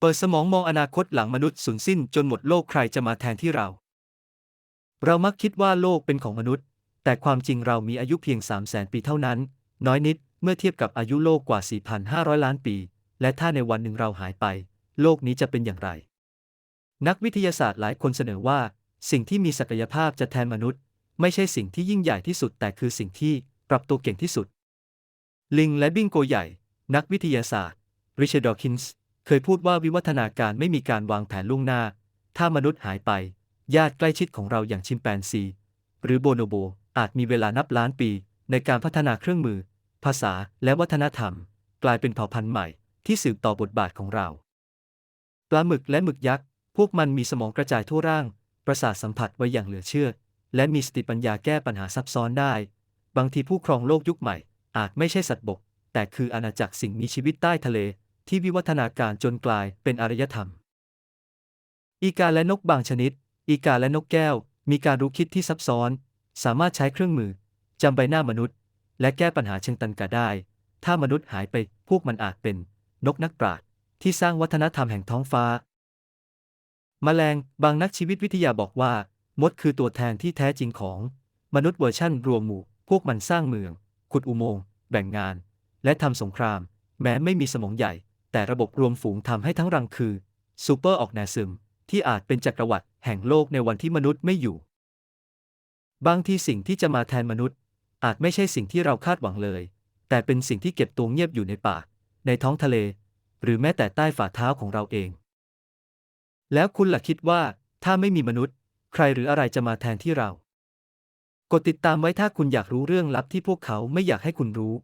เปิดสมองมองอนาคตหลังมนุษย์สูญสิ้นจนหมดโลกใครจะมาแทนที่เรา เรามักคิดว่าโลกเป็นของมนุษย์ แต่ความจริงเรามีอายุเพียง 3 0 0แสนปีเท่านั้น น้อยนิดเมื่อเทียบกับอายุโลกกว่า 4,500 ล้านปี และถ้าในวันหนึ่งเราหายไป โลกนี้จะเป็นอย่างไร นักวิทยาศาสตร์หลายคนเสนอว่า สิ่งที่มีศักยภาพจะแทนมนุษย์ ไม่ใช่สิ่งที่ยิ่งใหญ่ที่สุด แต่คือสิ่งที่ปรับตัวเก่งที่สุด ลิงและบิงโกใหญ่ นักวิทยาศาสตร์ ริชาร์ดดอคินส์ เคยพูดว่าวิวัฒนาการไม่มีการวางแผนล่วงหน้า ถ้ามนุษย์หายไป ญาติใกล้ชิดของเราอย่างชิมแปนซี หรือโบโนโบอาจมีเวลานับล้านปี ในการพัฒนาเครื่องมือ ภาษาและวัฒนธรรม กลายเป็นเผ่าพันธุ์ใหม่ ที่สืบต่อบทบาทของเรา ปลาหมึกและหมึกยักษ์ พวกมันมีสมองกระจายทั่วร่าง ประสาทสัมผัสไว้อย่างเหลือเชื่อ และมีสติปัญญาแก้ปัญหาซับซ้อนได้ บางทีผู้ครองโลกยุคใหม่ อาจไม่ใช่สัตว์บก แต่คืออาณาจักรสิ่งมีชีวิตใต้ทะเล ที่วิวัฒนาการจนกลายเป็นอารยธรรม อีกาและนกบางชนิด อีกาและนกแก้ว มีการรู้คิดที่ซับซ้อน สามารถใช้เครื่องมือจำใบหน้ามนุษย์ และแก้ปัญหาเชิงตันกาได้ ถ้ามนุษย์หายไปพวกมันอาจเป็นนกนักปราชญ์ที่สร้างวัฒนธรรมแห่งท้องฟ้า แมลงบางนักชีวิตวิทยาบอกว่า มดคือตัวแทนที่แท้จริงของ มนุษย์เวอร์ชั่นรวมหมู่ พวกมันสร้างเมือง ขุดอุโมงค์แบ่งงาน และทำสงคราม แม้ไม่มีสมองใหญ่ แต่ระบบรวมฝูงทำให้ทั้งรังคือซูเปอร์ออกแนซึมที่อาจเป็นจักรวรรดิแห่งโลกในวันที่มนุษย์ไม่อยู่ บางทีสิ่งที่จะมาแทนมนุษย์ อาจไม่ใช่สิ่งที่เราคาดหวังเลย แต่เป็นสิ่งที่เก็บตัวเงียบอยู่ในป่า ในท้องทะเล หรือแม้แต่ใต้ฝ่าเท้าของเราเอง แล้วคุณล่ะคิดว่า ถ้าไม่มีมนุษย์ ใครหรืออะไรจะมาแทนที่เรา กดติดตามไว้ถ้าคุณอยากรู้เรื่องลับที่พวกเขาไม่อยากให้คุณรู้